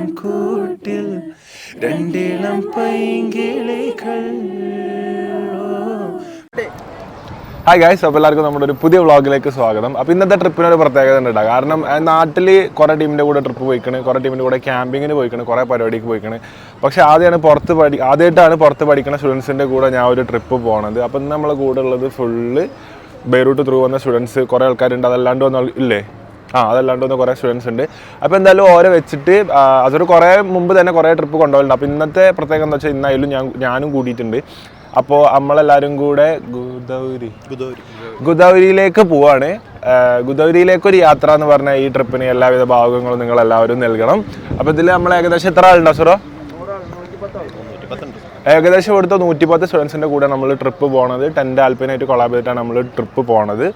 രണ്ടിളം കൂട്ടിൽ രണ്ടിളം പൈങ്കിളികൾ. Hi guys അപ്പോൾ എല്ലാവർക്കും നമ്മുടെ ഒരു പുതിയ വ്ളോഗിലേക്ക് സ്വാഗതം. അപ്പോൾ ഇന്നത്തെ ട്രിപ്പിന് ഒരു പ്രത്യേകത ഉണ്ട് കേട്ടോ കാരണം നാട്ടിൽ കുറേ ടീമിന്റെ കൂടെ ട്രിപ്പ് പോയിക്കണ് കുറേ ടീമിന്റെ കൂടെ ക്യാമ്പിങ്ങിന് പോയിക്കണ് കുറേ പരിപാടിക്ക് പോയിക്കണ്. പക്ഷേ ആദ്യമാണ് പുറത്ത് പഠി ആദ്യമായിട്ടാണ് പുറത്ത് പഠിക്കുന്ന സ്റ്റുഡൻസിന്റെ കൂടെ ഞാൻ ഒരു ട്രിപ്പ് പോകണത് അപ്പോൾ ഇന്ന് നമ്മളെ കൂടെ ഉള്ളത് ഫുള്ള് ബെയ്റൂട്ട് ത്രൂ വന്ന സ്റ്റുഡൻസ് കുറേ ആൾക്കാരുണ്ട്. അതല്ലാണ്ട് വന്ന ഇല്ലേ? ആ അതല്ലാണ്ട് വന്ന കുറേ സ്റ്റുഡൻസ് ഉണ്ട്. അപ്പോൾ എന്തായാലും ഓരോ വെച്ചിട്ട് അതൊരു കുറേ മുമ്പ് തന്നെ കുറേ ട്രിപ്പ് കൊണ്ടുപോകലുണ്ട്. അപ്പോൾ ഇന്നത്തെ പ്രത്യേകം എന്താ വെച്ചാൽ ഇന്നായാലും ഞാൻ ഞാനും കൂടിയിട്ടുണ്ട്. അപ്പോൾ നമ്മളെല്ലാവരും കൂടെ ഗുദൗരി ഗുദൗരിയിലേക്ക് പോവാണ്. ഗുദൗരിയിലേക്ക് ഒരു യാത്ര എന്ന് പറഞ്ഞാൽ ഈ ട്രിപ്പിന് എല്ലാവിധ ഭാഗങ്ങളും നിങ്ങൾ എല്ലാവരും നൽകണം. അപ്പോൾ ഇതിൽ നമ്മൾ ഏകദേശം എത്ര ആളുണ്ടോ സുറോ? ഏകദേശം ഇവിടുത്തെ നൂറ്റിപ്പത്ത് സ്റ്റുഡൻസിന്റെ കൂടെ നമ്മൾ ട്രിപ്പ് പോണത്. ടെന്റ് ആൽപ്പിനായിട്ട് കൊളാബ് ചെയ്തിട്ടാണ് നമ്മൾ ട്രിപ്പ് പോണത്.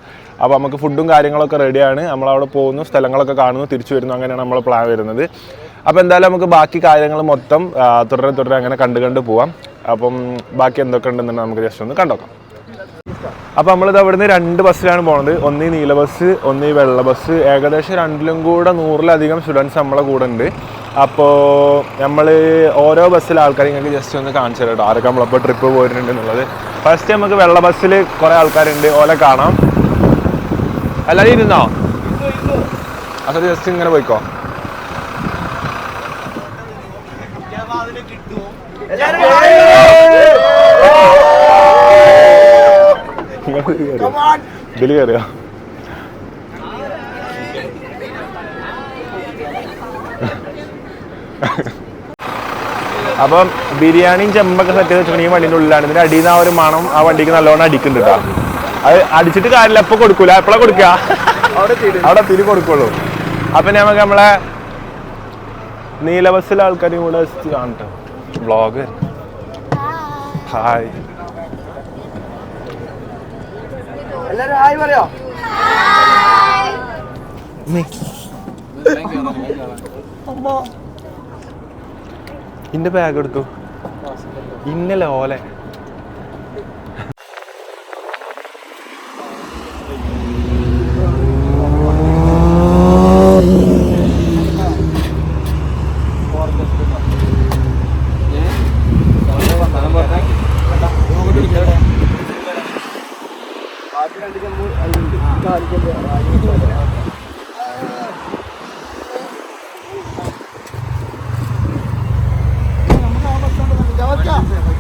അപ്പോൾ നമുക്ക് ഫുഡും കാര്യങ്ങളൊക്കെ റെഡിയാണ് നമ്മളവിടെ പോകുന്നു സ്ഥലങ്ങളൊക്കെ കാണുന്നു തിരിച്ചു വരുന്നു. അങ്ങനെയാണ് നമ്മൾ പ്ലാൻ വരുന്നത്. അപ്പോൾ എന്തായാലും നമുക്ക് ബാക്കി കാര്യങ്ങൾ മൊത്തം തുടരെ തുടരെ അങ്ങനെ കണ്ട് കണ്ട് പോവാം. അപ്പം ബാക്കി എന്തൊക്കെ ഉണ്ടെന്നുണ്ടെങ്കിൽ നമുക്ക് ജസ്റ്റ് ഒന്ന് കണ്ടോക്കാം. അപ്പോൾ നമ്മളിത് അവിടുന്ന് രണ്ട് ബസ്സിലാണ് പോണത്. ഒന്ന് നീല ബസ് ഒന്ന് വെള്ള ബസ്. ഏകദേശം രണ്ടിലും കൂടെ നൂറിലധികം സ്റ്റുഡൻസ് നമ്മളെ കൂടെ ഉണ്ട്. അപ്പോൾ നമ്മൾ ഓരോ ബസ്സിലെ ആൾക്കാരെ ഞങ്ങൾക്ക് ജസ്റ്റ് ഒന്ന് കാണിച്ചു തരാം കേട്ടോ ആരൊക്കെ നമ്മളിപ്പോൾ ട്രിപ്പ് പോയിട്ടുണ്ട് എന്നുള്ളത് ഫസ്റ്റ് നമുക്ക് വെള്ള ബസ്സിൽ കുറേ ആൾക്കാരുണ്ട്. ഓലെ കാണാം. എല്ലാവരും ഇരുന്നോ? അത് ജസ്റ്റ് ഇങ്ങനെ പോയിക്കോ. ഇതിൽ കയറിയോ അപ്പം ബിരിയാണിയും ചെമ്പൊക്കെ സെറ്റ് ചെയ്ത് വെച്ചിട്ടുണ്ടെങ്കിൽ ഈ വണ്ടിന്റെ ഉള്ളിലാണ്. ഇതിന്റെ അടിയിൽ നിന്ന് ആ ഒരു മണം ആ വണ്ടിക്ക് നല്ലോണം അടിക്കുന്നുണ്ട് കേട്ടോ അത് അടിച്ചിട്ട് കാര്യമില്ല എപ്പോൾ കൊടുക്കൂല. എപ്പോഴാണ് കൊടുക്കുക അവിടെ തിരി കൊടുക്കുള്ളൂ. അപ്പൊ നമുക്ക് നമ്മളെ നീല ബസ്സിലെ ആൾക്കാരും കൂടെ കാണട്ടെ. വ്ളോഗ് ഹായ് എല്ലാരും ഹായ് പറയോ? ഇന്റെ ബാഗ് എടുത്തു? ഇന്നലെ ഓലെ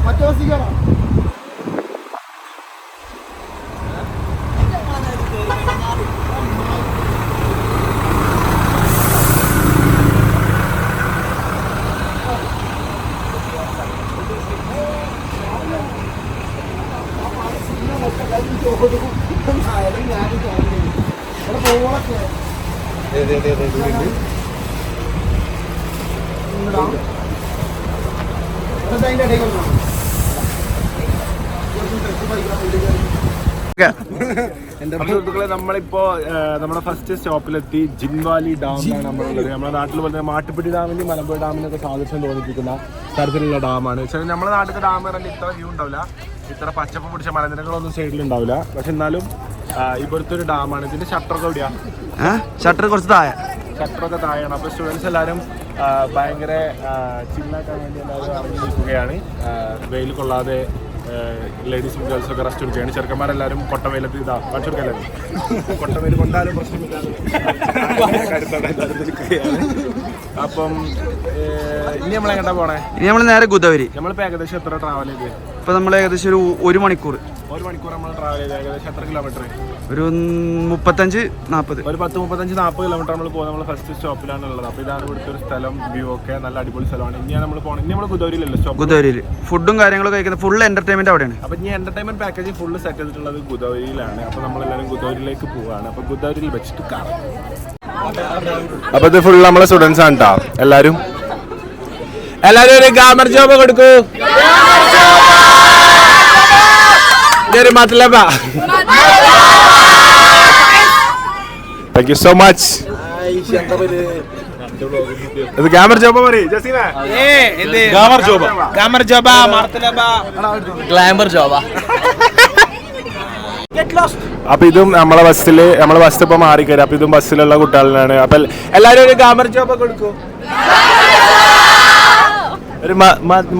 മറ്റേ ബസ്സിൽ അതിന്റെ ഇടയിൽ കൊണ്ടുവാ. അപ്പൊ സുഹൃത്തുക്കളെ നമ്മളിപ്പോ ആ, നമ്മുടെ ഫസ്റ്റ് സ്റ്റോപ്പിലെത്തി ജിൻവാലി ഡാമിലാണ് നമ്മളുള്ളത് നമ്മുടെ നാട്ടിൽ പോലെ മാട്ടുപ്പെട്ടി ഡാമിന് മലമ്പുഴ ഡാമിനൊക്കെ സാദൃശ്യം തോന്നിപ്പിക്കുന്ന തരത്തിലുള്ള ഡാമാണ് പക്ഷേ നമ്മുടെ നാട്ടിലെ ഡാം പറഞ്ഞാൽ ഇത്ര വ്യൂ ഉണ്ടാവില്ല. ഇത്ര പച്ചപ്പ് പിടിച്ച മലനിരകളൊന്നും സൈഡിൽ ഉണ്ടാവില്ല. പക്ഷെ എന്നാലും ഇവിടുത്തെ ഒരു ഡാമാണ് ഇതിന്റെ ഷട്ടറൊക്കെ എവിടെയാ? ഷട്ടർ കുറച്ച് താഴെ. ഷട്ടറൊക്കെ താഴെയാണ്. അപ്പോൾ സ്റ്റുഡൻസ് എല്ലാവരും ഭയങ്കര ചില്ലാക്കാൻ വേണ്ടി എല്ലാവരും ഇറങ്ങി നിൽക്കുകയാണ്. വെയിൽ കൊള്ളാതെ ലേഡീസും ഗേൾസും ഒക്കെ റെസ്റ്റ് എടുക്കുകയാണ് ചെറുക്കന്മാരെല്ലാവരും കൊട്ടവെയിലത്ത് ഇതാ കാണിച്ചു കൊടുക്കല്ലേ കൊട്ടവെയിൽ കൊണ്ടാലും പ്രശ്നമില്ലാതെ. അപ്പം ഇനി നമ്മൾ എങ്ങോട്ടാ പോണേ? ഇനി നമ്മൾ നേരെ ഗുദവരി. നമ്മളിപ്പോൾ ഏകദേശം എത്ര ട്രാവൽ ചെയ്ത്? ഇപ്പൊ നമ്മൾ ഏകദേശം ഒരു ഒരു മണിക്കൂർ. ഒരു മണിക്കൂർ നമ്മൾ ട്രാവൽ ചെയ്ത് ഏകദേശം എത്ര കിലോമീറ്റർ ഒരു മുപ്പത്തഞ്ച് നാൽപ്പത് ഒരു പത്ത് മുപ്പത്തഞ്ച് നാൽപ്പത് കിലോമീറ്റർ നമ്മൾ പോകുന്നത് നമ്മൾ ഫസ്റ്റ് സ്റ്റോപ്പിലാണ് ഉള്ളത്. അപ്പോൾ ഇതാണ് ഇവിടുത്തെ ഒരു സ്ഥലം വ്യൂ ഒക്കെ. നല്ല അടിപൊളി സ്ഥലമാണ്. ഇനിയാണ് നമ്മൾ പോകുന്നത് ഇനി നമ്മൾ കുതോരിയിലല്ലോ സ്റ്റോപ്പ് ഗുദവരിയിൽ ഫുഡും കാര്യങ്ങളും കഴിക്കുന്നത് ഫുൾ എന്റർടൈൻമെന്റ് അവിടെയാണ്. അപ്പോൾ ഇനി എന്റർടൈൻമെന്റ് പാക്കേജ് ഫുൾ സെറ്റ് ചെയ്തിട്ടുള്ളത് ഗുദൗരിയിലാണ്. അപ്പോൾ നമ്മളെല്ലാവരും ഗുദൗരിയിലേക്ക് പോവുകയാണ് അപ്പോൾ ഗുദൗരിയിൽ വെച്ചിട്ട് കാണാം അപ്പോൾ ഇത് ഫുൾ നമ്മളെ സ്റ്റുഡൻസ് ആണ് കേട്ടോ എല്ലാരും? എല്ലാവരും ഒരു ഗാമർ ജോബ് കൊടുക്കൂ. ഇതൊരു മത്ലബ Thank you so much. ഇത് ഗ്യാമർ ജോബ പറയും ജസീമ ഗാമർ ജോബ്. ഗാമർ ജോബ മാർത്തലബ. ഗ്ലാമർ ജോബ. അപ്പൊ ഇതും നമ്മളെ ബസ്സിൽ നമ്മളെ ബസ് ഇപ്പൊ മാറിക്കരും അപ്പൊ ഇതും ബസ്സിലുള്ള കുട്ടികളിലാണ് അപ്പൊ എല്ലാരും ഒരു ഗാമർ ജോബ കൊടുക്കൂ ഒരു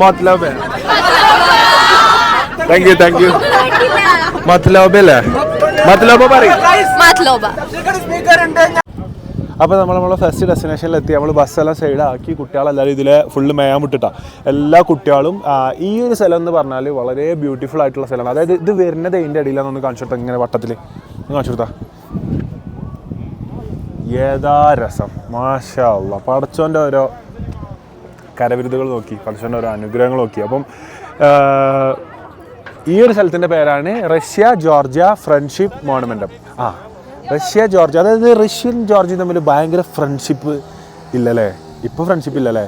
മത്ലബ് താങ്ക് യു താങ്ക് യു മത്ലബ് അല്ലേ? മത്ലബ് പറയും. Matloba. അപ്പോൾ നമ്മൾ നമ്മളെ ഫസ്റ്റ് ഡെസ്റ്റിനേഷനിൽ എത്തി. നമ്മൾ ബസ്സെല്ലാം സൈഡാക്കി കുട്ടികളെല്ലാവരും ഇതിലെ ഫുള്ള് മേയാൻ വിട്ടിട്ടാ എല്ലാ കുട്ടികളും ഈ ഒരു സ്ഥലം എന്ന് പറഞ്ഞാൽ വളരെ ബ്യൂട്ടിഫുൾ ആയിട്ടുള്ള സ്ഥലമാണ്. അതായത് ഇത് വരുന്നത് അതിന്റെ ഇടയിലാണെന്ന് കാണിച്ചു കൊടുത്താൽ ഇങ്ങനെ വട്ടത്തിൽ കാണിച്ചു കൊടുത്താ. ഏതാ രസം. മാഷാ പടച്ചോന്റെ ഓരോ കരവിരുതുകൾ നോക്കി. പടച്ചോന്റെ ഓരോ അനുഗ്രഹങ്ങൾ നോക്കി. അപ്പം ഈ ഒരു സ്ഥലത്തിന്റെ പേരാണ് റഷ്യ ജോർജിയ ഫ്രണ്ട്ഷിപ്പ് മോണമെന്റം ആ റഷ്യ ജോർജിയ അതായത് റഷ്യൻ ജോർജിയും തമ്മിൽ ഭയങ്കര ഫ്രണ്ട്ഷിപ്പ് ഇല്ലല്ലേ? ഇപ്പോൾ ഫ്രണ്ട്ഷിപ്പ് ഇല്ലല്ലേ?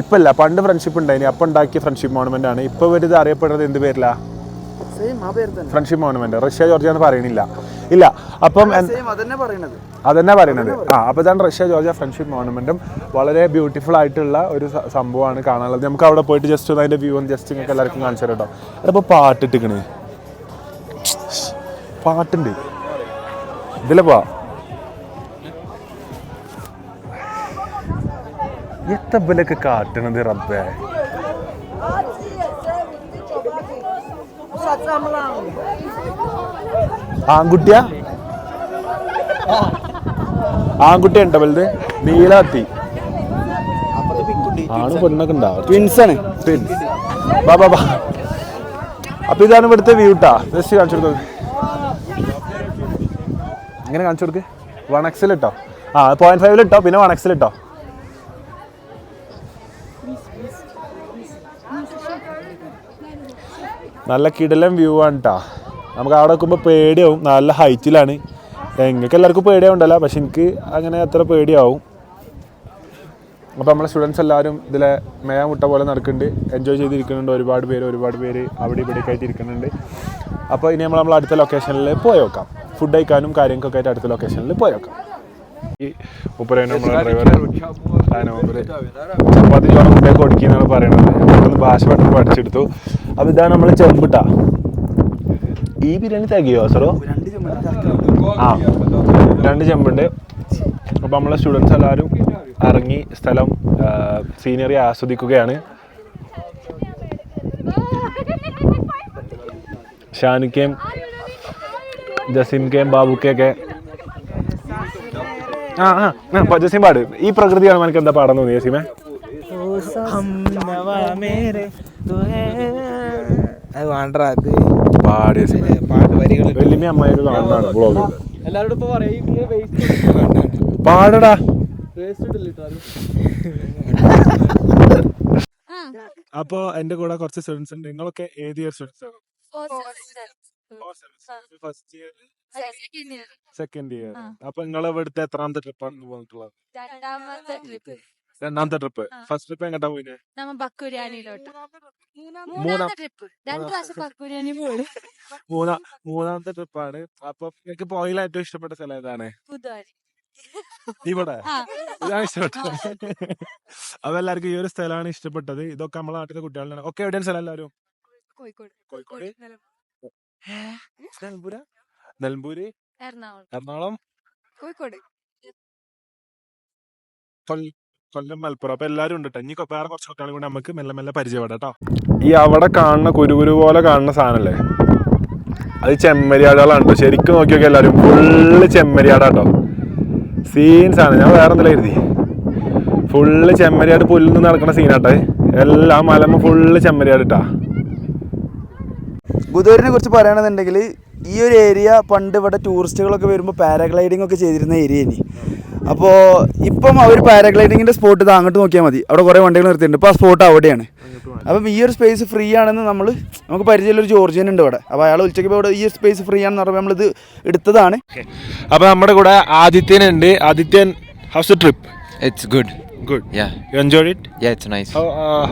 ഇപ്പം ഇല്ല പണ്ട് ഫ്രണ്ട്ഷിപ്പ് ഉണ്ടായിനി അപ്പം ഉണ്ടാക്കിയ ഫ്രണ്ട്ഷിപ്പ് മോണമെന്റ് ആണ്. ഇപ്പോൾ ഇവരിത് അറിയപ്പെടുന്നത് എന്ത് പേരിലാ? ഫ്രണ്ട്ഷിപ്പ് മോണമെന്റ് റഷ്യ ജോർജിയ എന്ന് പറയണില്ല. ഇല്ല അപ്പം അതന്നെ പറയുന്നത് ആ അപ്പോൾ ഇതാണ് റഷ്യ ജോർജിയ ഫ്രണ്ട്ഷിപ്പ് മോണമെന്റും വളരെ ബ്യൂട്ടിഫുൾ ആയിട്ടുള്ള ഒരു സംഭവമാണ് കാണാനുള്ളത്. നമുക്ക് അവിടെ പോയിട്ട് ജസ്റ്റ് ഒന്ന് അതിന്റെ വ്യൂ ഒന്ന് ജസ്റ്റ് നിങ്ങൾക്ക് എല്ലാവർക്കും കാണിച്ചു തരാം കേട്ടോ അതിപ്പോൾ പാട്ടിട്ടിക്കണേ. പാട്ടുണ്ട്. ഇതിലെ പോവാ. എത്തബലൊക്കെ കാട്ടണത് റബ്ബേ. ആൺകുട്ടിയാ? ആൺകുട്ടി ഉണ്ടോ വലുത്? നീലാത്തി. ആണ് പെണ്ണൊക്കെ ഉണ്ടാവും ട്വിൻസ് ആണ്. ട്വിൻസ് ബാ ബാ ബാ അപ്പൊ ഇതാണ് ഇവിടുത്തെ വ്യൂ ട്ടാ. ജസ്റ്റ് കാണിച്ചു കൊടുക്കുന്നത് എങ്ങനെ കാണിച്ചു കൊടുക്ക്? വൺ എക്സിൽ ഇട്ടോ? ആ പോയിന്റ് ഫൈവിൽ ഇട്ടോ. പിന്നെ വൺ എക്സിൽ ഇട്ടോ. നല്ല കിടലം വ്യൂ ആണ് കേട്ടോ നമുക്ക് അവിടെ നിൽക്കുമ്പോൾ പേടിയാവും. നല്ല ഹൈറ്റിലാണ് നിങ്ങൾക്ക് എല്ലാവർക്കും പേടിയാവുണ്ടല്ല? പക്ഷെ എനിക്ക് അങ്ങനെ അത്ര പേടിയാവും. അപ്പോൾ നമ്മളെ സ്റ്റുഡൻസ് എല്ലാവരും ഇതിലെ മേയാൻ മുട്ട പോലെ നടക്കുന്നുണ്ട്. എൻജോയ് ചെയ്തിരിക്കുന്നുണ്ട്. ഒരുപാട് പേര് ഒരുപാട് പേര് അവിടെ ഇവിടെയൊക്കെ ആയിട്ട് ഇരിക്കുന്നുണ്ട്. അപ്പോൾ ഇനി നമ്മൾ നമ്മൾ അടുത്ത ലൊക്കേഷനിൽ പോയി നോക്കാം. ഫുഡ് കഴിക്കാനും കാര്യങ്ങൾക്കൊക്കെ ആയിട്ട് അടുത്ത ലൊക്കേഷനിൽ പോയി നോക്കാം. ഈ ഡ്രൈവർ ചപ്പാത്തി ചോറും കുട്ടിയൊക്കെ ഒടുക്കിയെന്നാണ് പറയുന്നത്. പെട്ടെന്ന് ഭാഷ പെട്ടെന്ന് പഠിച്ചെടുത്തു. അപ്പോൾ ഇതാണ് നമ്മൾ ചെമ്പിട്ടാ. ഈ ബിരിയാണി തികയോ സാറോ? ആ രണ്ട് ചെമ്പുണ്ട്. അപ്പോൾ നമ്മളെ സ്റ്റുഡൻസ് എല്ലാവരും ഇറങ്ങി സ്ഥലം സീനറി ആസ്വദിക്കുകയാണ്. ഷാനിക്കയും ജസീംക്കയും ബാബുക്കയൊക്കെ ആ ആ ആ, ജസീം പാട്. ഈ പ്രകൃതിയാണ് എനിക്ക് എന്താ പാടാൻ തോന്നി ജസീമേ? അത് വേണ്ട അത് പാട് ജസീമേ പാട്ട് വരികൾ വെല്ലുമി അമ്മായിക്ക് കാണുന്നതാണ് ബ്ലോഗ് പാടടാ അപ്പോ എന്റെ കൂടെ കുറച്ച് സ്റ്റുഡൻസ് ഉണ്ട്. നിങ്ങളൊക്കെ ഏത് ഇയർ സ്റ്റുഡൻസ് ആണ്? ഫസ്റ്റ് ഇയർ സെക്കൻഡ് ഇയർ അപ്പൊ നിങ്ങളെ ഇവിടുത്തെ എത്രാമത്തെ ട്രിപ്പാണ് പോയിട്ടുള്ളത് രണ്ടാമത്തെ ട്രിപ്പ്. ഫസ്റ്റ് ട്രിപ്പ് എങ്ങോട്ടാ പോയിന്? നമ്മ ബക്കുരിയാനിലോട്ട്. മൂന്നാം മൂന്നാമത്തെ ട്രിപ്പ്. രണ്ടു പ്രാവശ്യം ബക്കുരിയാനി പോയി മൂന്നാ മൂന്നാമത്തെ ട്രിപ്പാണ്. അപ്പൊ എനിക്ക് പോയില്ല ഏറ്റവും ഇഷ്ടപ്പെട്ട സ്ഥലം ഏതാണ്? ഇവിടെ? ആ. ഇതാണ് ഇഷ്ടപ്പെട്ടത്. അപ്പൊ എല്ലാവർക്കും ഈ ഒരു സ്ഥലമാണ് ഇഷ്ടപ്പെട്ടത്. ഇതൊക്കെ നമ്മളെ നാട്ടിലെ കുട്ടികളാണ് ഒക്കെ എവിടെയാണ് സ്ഥലം എല്ലാവരും? കോഴിക്കോട്. കോഴിക്കോട്? നെൽപൂര നെൽപൂര് എറണാകുളം. എറണാകുളം? കോഴിക്കോട്. കൊല്ലം മലപ്പുറം. അപ്പൊ എല്ലാരും ഉണ്ട് കേട്ടോ ഇനി വേറെ കുറച്ച് കുട്ടികളും കൂടി നമുക്ക് മെല്ലെ മെല്ലെ പരിചയപ്പെടാം കേട്ടോ ഈ അവിടെ കാണുന്ന കുരുകുരു പോലെ കാണുന്ന സാധനല്ലേ? അത് ചെമ്മരിയാടുകളാണ് കേട്ടോ ശരിക്കും നോക്കിയൊക്കെ എല്ലാവരും ഫുള്ള് ചെമ്മരിയാടാട്ടോ സീൻ സാധനം. ഞാൻ വേറെ എന്തെങ്കിലും എഴുതി? ഫുള്ള് ചെമ്മരിയാട് പുല്ലിൽ നടക്കുന്ന സീനാട്ടെ എല്ലാ മലമ ഫുള്ള് ചെമ്മരിയാടിട്ടാ ഗുദൂരിനെ കുറിച്ച് പറയുകയാണെന്നുണ്ടെങ്കിൽ ഈ ഒരു ഏരിയ പണ്ട് ഇവിടെ ടൂറിസ്റ്റുകളൊക്കെ വരുമ്പോൾ പാരാഗ്ലൈഡിംഗ് ഒക്കെ ചെയ്തിരുന്ന ഏരിയ ഇനി. അപ്പോൾ ഇപ്പം അവർ പാരാഗ്ലൈഡിങ്ങിന്റെ സ്പോട്ട് ഇത് അങ്ങോട്ട് നോക്കിയാൽ മതി. അവിടെ കുറേ വണ്ടികൾ നിർത്തിയിട്ടുണ്ട്. ഇപ്പോൾ ആ സ്പോട്ട് അവിടെയാണ്. അപ്പം ഈ ഒരു സ്പേസ് ഫ്രീ ആണെന്ന് നമ്മൾ നമുക്ക് പരിചയമുള്ള ഒരു ജോർജിയൻ ഉണ്ട് ഇവിടെ അപ്പോൾ അയാൾ ഉച്ചയ്ക്ക് ഇവിടെ ഈ സ്പേസ് ഫ്രീ ആണെന്ന് പറയുമ്പോൾ നമ്മളിത് എടുത്തതാണ്. അപ്പോൾ നമ്മുടെ കൂടെ ആദിത്യൻ ഉണ്ട്. Adithyan how's trip it's good good Yeah. You enjoy it Yeah, it's nice.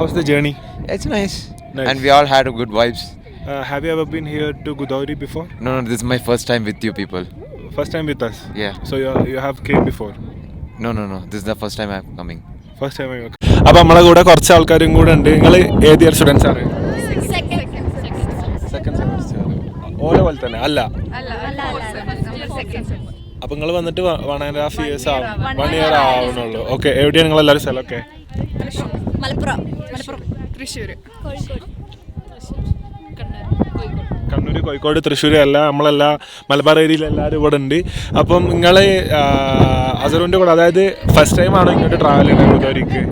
How's the journey It's nice Nice. And we all had a good vibes. Have you ever been here to Gudauri before no no this is my first time with you people. First time with us? Yeah. So you you have came before? No, no, no. This is the first time I'm coming. First time first time അപ്പോൾ നമ്മളെ കൂടെ കുറച്ച് ആൾക്കാരും കൂടെ ഉണ്ട്. നിങ്ങൾ ഏത് year students ആണ്? സെക്കൻഡ് സെമസ്റ്റർ ഓലെ പോലെ തന്നെ. അല്ല. അപ്പൊ നിങ്ങൾ വന്നിട്ട് വൺ ആൻഡ് ഹാഫ് ഇയേഴ്സ് ആവും. വൺ ഇയർ ആവണുള്ളൂ ഓക്കെ എവിടെയാണ് നിങ്ങൾ എല്ലാവരും സ്ഥലമൊക്കെ മലപ്പുറം. മലപ്പുറം. തൃശ്ശൂർ. കോഴിക്കോട്. കണ്ണൂർ കോഴിക്കോട് തൃശ്ശൂർ എല്ലാ നമ്മളെല്ലാ മലബാർ ഏരിയയിൽ എല്ലാവരും ഇവിടെ ഉണ്ട്. അപ്പം നിങ്ങൾ അസറുവിന്റെ കൂടെ അതായത് ഫസ്റ്റ് ടൈം ആണോ ഇങ്ങോട്ട് ട്രാവൽ ചെയ്യുന്നത് ഗുദോരിക്ക്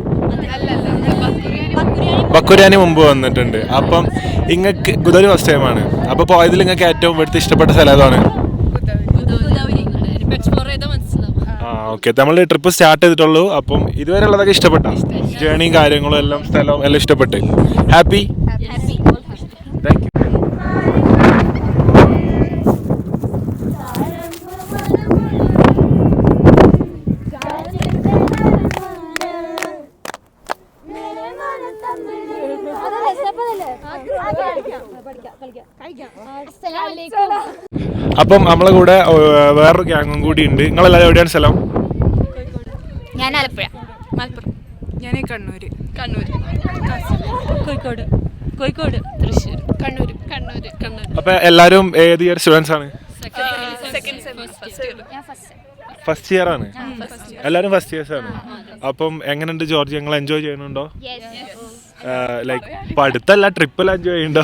ബക്കുരാനി മുമ്പ് വന്നിട്ടുണ്ട്. അപ്പം ഇങ്ങക്ക് ഗുദോരി ഫസ്റ്റ് ടൈമാണ് അപ്പോൾ പോയതിൽ നിങ്ങൾക്ക് ഏറ്റവും ഇവിടുത്തെ ഇഷ്ടപ്പെട്ട സ്ഥലം ഏതാണ്? ആ ഓക്കെ നമ്മൾ ട്രിപ്പ് സ്റ്റാർട്ട് ചെയ്തിട്ടുള്ളൂ. അപ്പം ഇതുവരെ ഉള്ളതൊക്കെ ഇഷ്ടപ്പെട്ട? ജേണിയും കാര്യങ്ങളും എല്ലാം സ്ഥലവും എല്ലാം ഇഷ്ടപ്പെട്ട്. ഹാപ്പി അപ്പം നമ്മളെ കൂടെ വേറൊരു ഗ്യാങ്ങും കൂടി ഉണ്ട്. നിങ്ങളെല്ലാവരും എവിടെയാണ് സ്ഥലം? ഞാൻ ആലപ്പുഴ മലപ്പുറം. ഞാൻ കണ്ണൂര്. കണ്ണൂർ കോഴിക്കോട്. കോഴിക്കോട്. തൃശ്ശൂർ. കണ്ണൂർ കണ്ണൂർ കണ്ണൂർ അപ്പൊ എല്ലാരും ഏത് ഇയർ സ്റ്റുഡൻസ് ആണ്? സെക്കൻഡ് ഫസ്റ്റ് ഞാൻ ഫസ്റ്റ് ഫസ്റ്റ് ഇയർ ആണ്? എല്ലാരും ഫസ്റ്റ് ഇയേഴ്സ് ആണ്. അപ്പം എങ്ങനെയുണ്ട് ജോർജ്? ഞങ്ങൾ എൻജോയ് ചെയ്യുന്നുണ്ടോ? ലൈക്ക് പഠിത്തമല്ല ട്രിപ്പെല്ലാം എൻജോയ് ചെയ്യണ്ടോ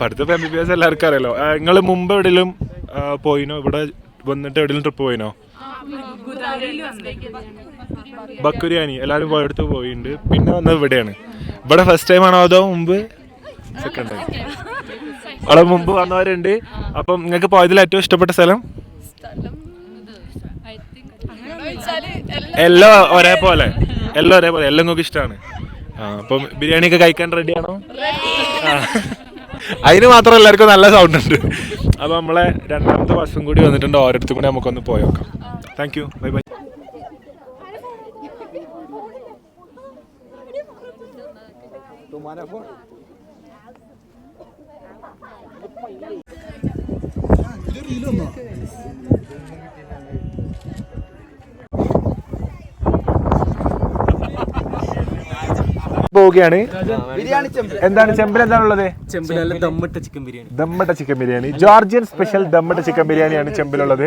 പഠിത്തം എം ബി ബി എസ് എല്ലാവർക്കും അറിയാലോ. നിങ്ങൾ മുമ്പ് എവിടെയെങ്കിലും പോയിനോ? ഇവിടെ വന്നിട്ട് എവിടെയെങ്കിലും ട്രിപ്പ് പോയിനോ? ബക്കുരിയാനി. എല്ലാവരും പോയടുത്ത് പോയിണ്ട്. പിന്നെ വന്നത് ഇവിടെയാണ്. ഇവിടെ ഫസ്റ്റ് ടൈം ആണോ അതോ മുമ്പ്? സെക്കൻഡ് ടൈം അവിടെ മുമ്പ് വന്നവരുണ്ട്. അപ്പം നിങ്ങൾക്ക് പോയതിൽ ഏറ്റവും ഇഷ്ടപ്പെട്ട സ്ഥലം? എല്ലാം ഒരേപോലെ. എല്ലാം ഒരേപോലെ. എല്ലാം നിങ്ങൾക്ക് ഇഷ്ടമാണ് അപ്പം ബിരിയാണി ഒക്കെ കഴിക്കാൻ റെഡിയാണോ അതിന് മാത്രം എല്ലാവർക്കും നല്ല സൗണ്ട് ഉണ്ട്. അപ്പോൾ നമ്മളെ രണ്ടാമത്തെ ബസ്സും കൂടി വന്നിട്ടുണ്ട്. ഓരോരുത്തർ കൂടി നമുക്കൊന്ന് പോയി നോക്കാം. താങ്ക് യു ബൈ ബൈ പോവുകയാണ് ബിരിയാണി ചെമ്പ് എന്താണ് ചെമ്പിൽ എന്താണ് ഉള്ളത്? ദമ്മിട്ട ചിക്കൻ ബിരിയാണി. ദമ്മട്ട ചിക്കൻ ബിരിയാണി. ജോർജിയൻ സ്പെഷ്യൽ ദമ്മട്ട ചിക്കൻ ബിരിയാണിയാണ് ചെമ്പിലുള്ളത്.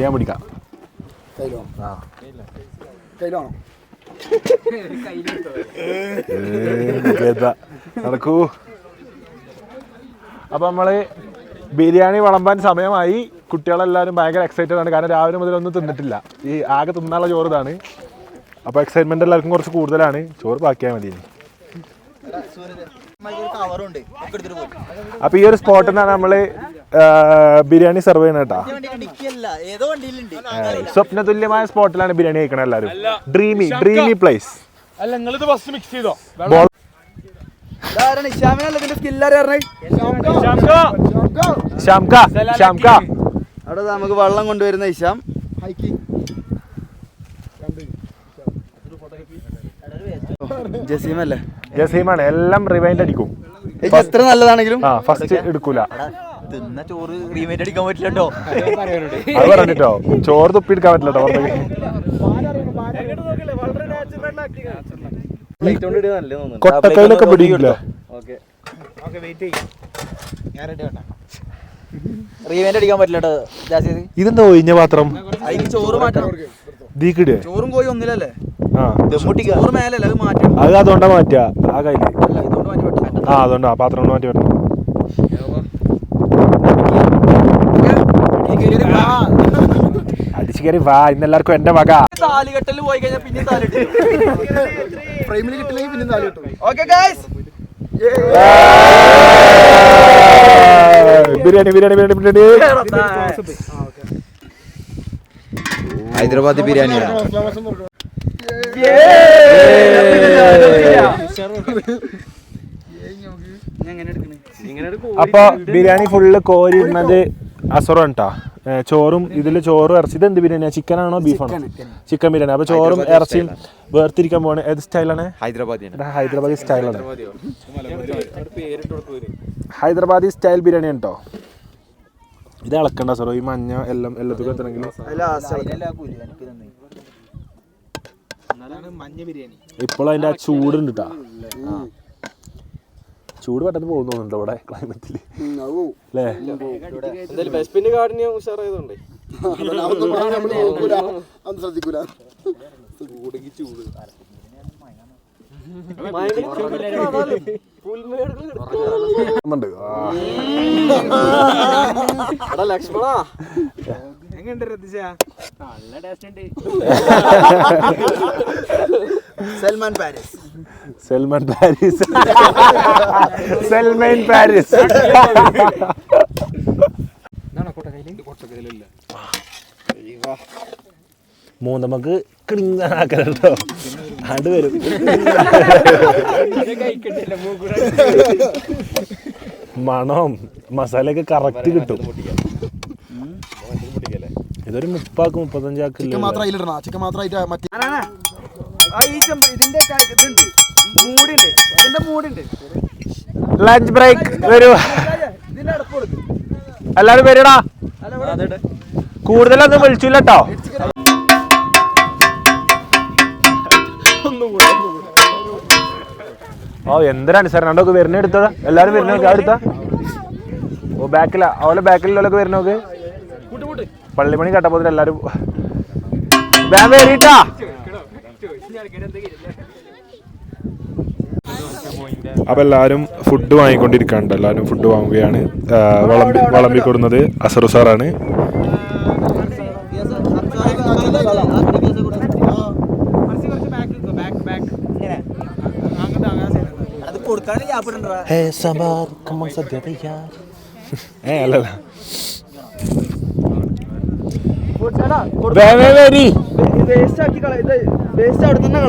ഞാൻ പിടിക്കാം. ഗത. നടക്കൂ. അപ്പൊ നമ്മൾ ബിരിയാണി വിളമ്പാൻ സമയമായി. കുട്ടികളെല്ലാവരും ഭയങ്കര എക്സൈറ്റഡ് ആണ്. കാരണം രാവിലെ മുതൽ ഒന്നും തിന്നിട്ടില്ല. ഈ ആകെ തിന്നാനുള്ള ചോറ് ഇതാണ് അപ്പോൾ എക്സൈറ്റ്മെന്റ് എല്ലാവർക്കും കുറച്ച് കൂടുതലാണ്. ചോറ് ബാക്കിയാൽ മതി. അപ്പൊ ഈ ഒരു സ്പോട്ടിൽ നിന്നാണ് നമ്മൾ ബിരിയാണി സെർവ് ചെയ്യുന്നത് സ്വപ്ന തുല്യമായ സ്പോട്ടിലാണ് ബിരിയാണി കഴിക്കണത് എല്ലാവരും ഡ്രീമി ഡ്രീമി പ്ലേസ് അല്ല നിങ്ങളിത് ഫസ്റ്റ് മിക്സ് ചെയ്തോ? ഇതിന്റെ സ്കില്ലറി അവിടെ നമുക്ക് വെള്ളം കൊണ്ടുവരുന്ന ഇഷാം ജസീമല്ലേ? ജസീമാണ്. എല്ലാം റിവൈൻഡ് അടിക്കും. എത്ര നല്ലതാണെങ്കിലും ഫസ്റ്റ് എടുക്കൂല. തിന്ന ചോറ് റീമേറ്റ് അടിക്കാൻ പറ്റില്ലട്ടോ. അത് പറഞ്ഞിട്ടോ? ചോറ് തുപ്പി എടുക്കാൻ പറ്റില്ല കൊട്ടക്കൈയിലൊക്കെ പിടിക്കില്ല ഇതെന്താ ഒഴിഞ്ഞ പാത്രം? ചോറ് മാറ്റണം. ദീക്കിട്. ചോറും കോയി ഒന്നിലല്ലേ? ആ. ചോറ് മേലല്ലേ അത് അതുകൊണ്ടാ മാറ്റാ. ആ കയ്യിൽ. ആ അതുകൊണ്ടാ. ആ പാത്രം കൊണ്ട് മാറ്റി വരണം അടിച്ചു കയറി വാ ഇന്ന് എല്ലാവർക്കും എന്റെ വക. താലികെട്ടൽ പോയി കഴിഞ്ഞാൽ പിന്നെ താലിട്ട് ഫ്രെയിമിൽ കിട്ടില്ലെങ്കിൽ പിന്നെ താലി കിട്ടും. Okay guys biryani biryani biryani biryani. Hyderabad ബിരിയാണിയാണ് അപ്പൊ ബിരിയാണി ഫുള്ള് കോരി ഇരുന്നത് അസുറാണ് കേട്ടാ ചോറും ഇതിൽ ചോറും ഇറച്ചി. ഇത് എന്ത് ബിരിയാണിയാ ചിക്കൻ ആണോ ബീഫാണോ? ചിക്കൻ. ബിരിയാണി. അപ്പൊ ചോറും ഇറച്ചിയും വേർതിരിക്കാൻ പോകണേ ഏത് സ്റ്റൈലാണ്? ഹൈദരാബാദി ഹൈദരാബാദി സ്റ്റൈലാണ് ഹൈദരാബാദി സ്റ്റൈൽ ബിരിയാണി കേട്ടോ ഇത് ഇളക്കണ്ട സാറോ ഈ മഞ്ഞ എല്ലാം എല്ലാത്തും എത്തണമെങ്കിൽ. മഞ്ഞ ബിരിയാണി. ഇപ്പോൾ അതിന്റെ ആ ചൂടുണ്ട് കേട്ടാ ചൂട് പെട്ടെന്ന് പോകുന്നുണ്ടോ ഇവിടെ ക്ലൈമറ്റിൽ അല്ലേ ബെസ്പിന്റെ കാർഡിന് രതിച്ച നല്ല taste Lakshmana Salman Paris Salman Paris Salman Paris മൂന്നമ്മക്ക് കിളിങ്ങാക്കല്ലോ ആണ്ട് വരും. മണം മസാലയൊക്കെ കറക്റ്റ് കിട്ടും. ഇതൊരു മുപ്പാക്ക് മുപ്പത്തഞ്ചാക്ക് ലഞ്ച് ബ്രേക്ക് വരൂ. എല്ലാരും വരടാ. കൂടുതലൊന്നും വിളിച്ചില്ല ഓ എന്തിനാണ് സാർ രണ്ടൊക്കെ വരുന്ന എടുത്തതാ എല്ലാരും വരുന്ന അടുത്ത ഓ ബാക്കിലാ അവലെ ബാക്കിലുള്ളവരൊക്കെ വരുന്നോക്ക് പള്ളിമണി കട്ടപ്പോ എല്ലാരും വേഗം അപ്പൊ എല്ലാരും ഫുഡ് വാങ്ങിക്കൊണ്ടിരിക്കാണ്ട് എല്ലാരും ഫുഡ് വാങ്ങുകയാണ് വളമ്പി വളമ്പിക്കൊടുന്നത് അസറു സാറാണ് കൊടുക്കാനും ഗ്യാപ്പിടണ്ടാ ഏ അല്ലല്ല വേസ്റ്റ് ആക്കി കള ഇത് വേസ്റ്റ് അവിടെ തന്നെ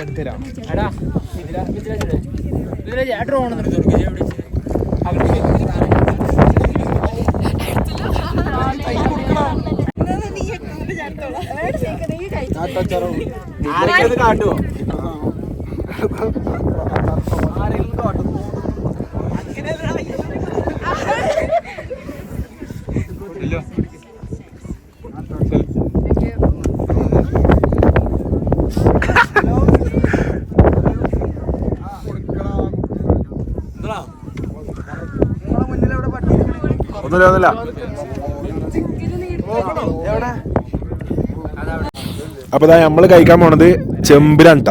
കളയണം കേട്ടോ വേസ്റ്റിന്റെ കവർ ഉണ്ട് വേസ്റ്റ് ആരും പുറത്ത് കളയരുത് നീ അച്ചാർ കാട്ടുവോ ഒന്നുമില്ല ഒന്നുമില്ല. അപ്പൊ ഇതാ നമ്മൾ കഴിക്കാൻ പോണത് ചെമ്പിലാണ്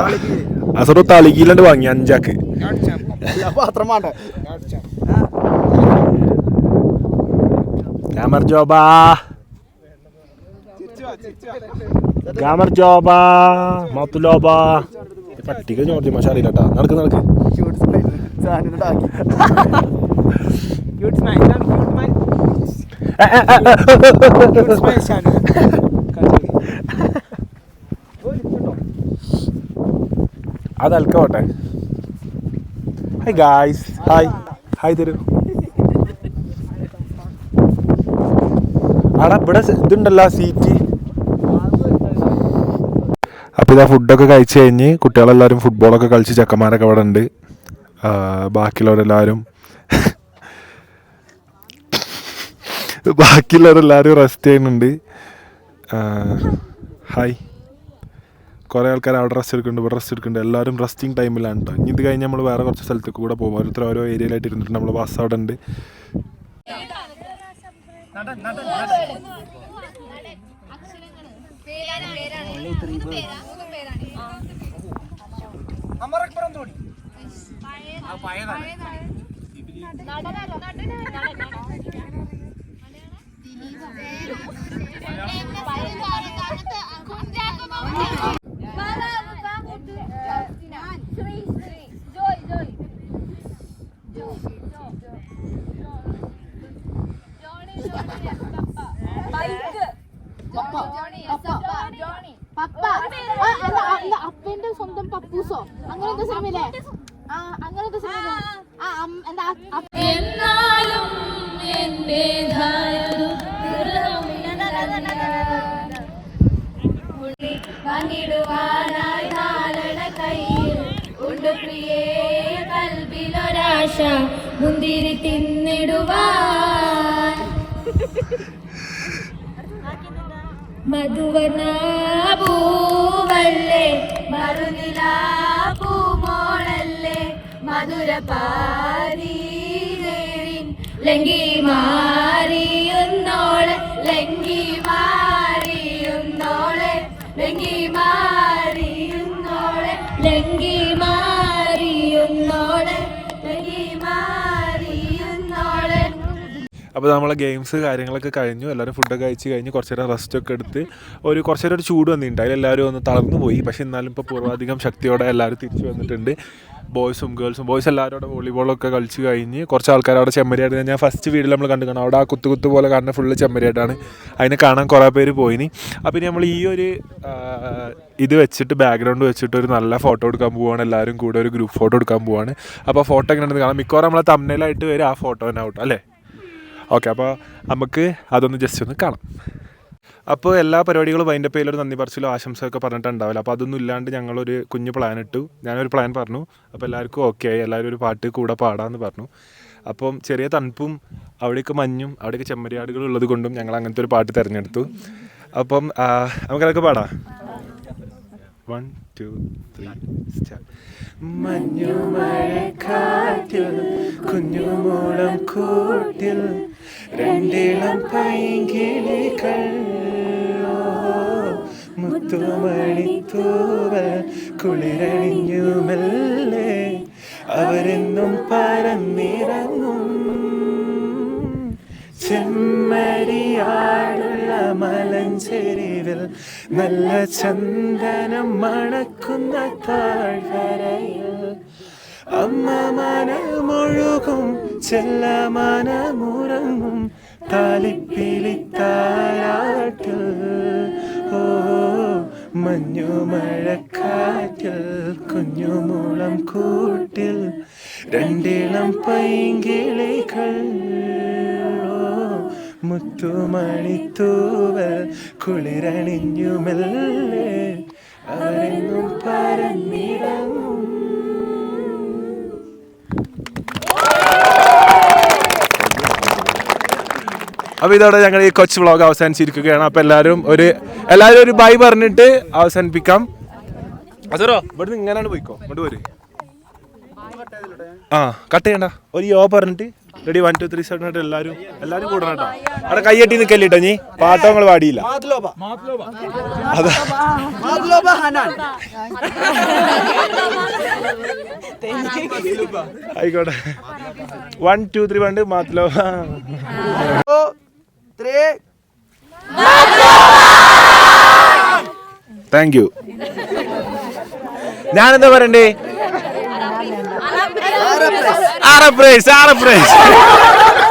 അസറു തളികിലാണ്ട് വാങ്ങി അഞ്ചാക്ക്. ഗാമർ ജോബാ. ഗാമർ ജോബാ. മത്തുലോബാ പട്ടിക ചോർജ് മഷ അറിയില്ല കേട്ടാ നടക്ക് നടക്ക്. സാധനം ആക്കി ഏ, ഏ, ഏ, ഏ. അത് അൽക്കോട്ടെ ഹായ് ഗായ്സ് ഹായ് ഹായ് തരൂ ആടാ ഇവിടെ ഇതുണ്ടല്ലോ സീറ്റ് അപ്പോൾ ഇതാ ഫുഡൊക്കെ കഴിച്ച് കഴിഞ്ഞ് കുട്ടികളെല്ലാവരും ഫുട്ബോളൊക്കെ കളിച്ച് ചെക്കന്മാരൊക്കെ അവിടെ ഉണ്ട്. ബാക്കിയുള്ളവരെല്ലാവരും ബാക്കിയുള്ളവരെല്ലാവരും റെസ്റ്റ് ചെയ്യുന്നുണ്ട്. ഹായ് കുറേ ആൾക്കാർ അവിടെ റെസ്റ്റ് എടുക്കുന്നുണ്ട് ഇവിടെ റെസ്റ്റ് എടുക്കുന്നുണ്ട്. എല്ലാവരും റെസ്റ്റിംഗ് ടൈമിലാണ് കേട്ടോ ഇനി ഇത് കഴിഞ്ഞ് നമ്മൾ വേറെ കുറച്ച് സ്ഥലത്തേക്ക് കൂടെ പോകും ഓരോരുത്തർ ഓരോ ഏരിയയിലായിട്ട് ഇരുന്നിട്ട് നമ്മൾ ബസ് അവിടെ ഉണ്ട്. ആ, അല്ല, അല്ല, അപ്പന്റെ സ്വന്തം പപ്പൂസോ അങ്ങനത്തെ സിനിമയിലെ ആ അങ്ങനത്തെ സിനിമ ആ എന്താ എന്നാലും എന്റെ വന്നിടുവാനായി പ്രിയേ കൽവിലൊരാശ മുന്തിരി തിന്നിടുവാൻ. മധുവന പൂവല്ലേ മറുനില പൂമോളല്ലേ മധുര പാരീരേറിൻ ലങ്കി മാറിയുന്നോളെ ലങ്കി മാറിയുന്നോളെ ലങ്കി അപ്പോൾ നമ്മളെ ഗെയിംസ് കാര്യങ്ങളൊക്കെ കഴിഞ്ഞു. എല്ലാവരും ഫുഡൊക്കെ കഴിച്ച് കഴിഞ്ഞ് കുറച്ച് നേരം റെസ്റ്റ് ഒക്കെ എടുത്ത് ഒരു കുറച്ച് നേരം ഒരു ചൂട് വന്നിട്ടുണ്ട് അതിൽ എല്ലാവരും ഒന്ന് തളർന്നു പോയി. പക്ഷേ എന്നാലും ഇപ്പോൾ പൂർവാധികം ശക്തിയോടെ എല്ലാവരും തിരിച്ചു വന്നിട്ടുണ്ട്. ബോയ്സും ഗേൾസും ബോയ്സ് എല്ലാവരും അവിടെ വോളിബോളൊക്കെ കളിച്ച് കഴിഞ്ഞ് കുറച്ച് ആൾക്കാർ അവിടെ ചെമ്മരിയായിട്ട് ഞാൻ ഫസ്റ്റ് വീഡിയോയിൽ നമ്മൾ കണ്ടു കാണാം അവിടെ ആ കുത്തു കുത്തു പോലെ കാണുന്ന ഫുള്ള് ചെമ്മരിയായിട്ടാണ് അതിനെ കാണാൻ കുറേ പേര് പോയിനി. അപ്പോൾ ഇനി നമ്മൾ ഈ ഒരു ഇത് വെച്ചിട്ട് ബാക്ക്ഗ്രൗണ്ട് വെച്ചിട്ട് ഒരു നല്ല ഫോട്ടോ എടുക്കാൻ പോവുകയാണ് എല്ലാവരും കൂടെ ഒരു ഗ്രൂപ്പ് ഫോട്ടോ എടുക്കാൻ പോവുകയാണ് അപ്പോൾ ഫോട്ടോ എങ്ങനെയാണെന്ന് കാണാം. മിക്കവാറും നമ്മളെ തമ്മിലായിട്ട് വരും ആ ഫോട്ടോ തന്നെ ഔട്ട്. അല്ലേ? ഓക്കെ അപ്പോൾ നമുക്ക് അതൊന്ന് ജസ്റ്റ് ഒന്ന് കാണാം. അപ്പോൾ എല്ലാ പരിപാടികളും അതിന്റെ പേരിൽ ഒരു നന്ദി പറച്ചിലോ ആശംസയൊക്കെ പറഞ്ഞിട്ടുണ്ടാവില്ല. അപ്പോൾ അതൊന്നും ഇല്ലാണ്ട് ഞങ്ങളൊരു കുഞ്ഞു പ്ലാൻ ഇട്ടു. ഞാനൊരു പ്ലാൻ പറഞ്ഞു. അപ്പോൾ എല്ലാവർക്കും ഓക്കെ ആയി. എല്ലാവരും ഒരു പാട്ട് കൂടെ പാടാമെന്ന് പറഞ്ഞു. അപ്പം ചെറിയ തണുപ്പും അവിടെയൊക്കെ മഞ്ഞും അവിടെയൊക്കെ ചെമ്മരിയാടുകൾ ഉള്ളത് കൊണ്ടും ഞങ്ങൾ അങ്ങനത്തെ ഒരു പാട്ട് തിരഞ്ഞെടുത്തു. അപ്പം നമുക്കതൊക്കെ പാടാം? വൺ ടു ത്രീ സ്റ്റാർട്ട് മഞ്ഞു കൂട്ടിൽ രണ്ടിളം പൈങ്കിളികൾ. മുത്തുമണിത്തൂവൽ കുളിരണിഞ്ഞു മെല്ലെ അവരെന്നും പറന്നിറങ്ങും. ചെമ്മരിയാടുള്ള മലഞ്ചെരിവിൽ നല്ല ചന്ദനം മണക്കുന്ന താഴ്വരയിൽ. അമ്മ മനമൊഴുകും ചെല്ല മനമുറങ്ങും താലിപ്പിലിത്താരാട്ടിൽ ഓ മഞ്ഞു മഴക്കാറ്റിൽ കുഞ്ഞുമൂളം കൂട്ടിൽ രണ്ടിളം പൈങ്കിളികൾ. മുത്തുമണിത്തൂവൽ കുളിരണിഞ്ഞു മെല്ലെ അവരെന്നും പറന്നിറങ്ങും അപ്പോൾ ഇതോടെ ഞങ്ങൾ ഈ കൊച്ചു വ്ളോഗ് അവസാനിച്ചിരിക്കുകയാണ്. അപ്പോൾ എല്ലാവരും ഒരു എല്ലാവരും ഒരു ബൈ പറഞ്ഞിട്ട് അവസാനിപ്പിക്കാം. അസറോ ഇവിടുന്ന് ഇങ്ങനെയാണ് പോയിക്കോ. ഇങ്ങോട്ട് പോര്. ആ കട്ട് ചെയ്യണ്ട. ഒരു യോ പറഞ്ഞിട്ട് ready one two three seven ആയിട്ട് എല്ലാവരും എല്ലാവരും കൂടണം കേട്ടോ അവിടെ കയ്യട്ടി നിൽക്കല്ലിട്ടോ നീ പാട്ടോ നിങ്ങൾ പാടിയില്ല. ആയിക്കോട്ടെ. വൺ ടു ത്രീ വണ്ട് മാത്ലോബ താങ്ക് യു ഞാനെന്താ പറയണ്ടേ? Ara pra isso, ara pra isso.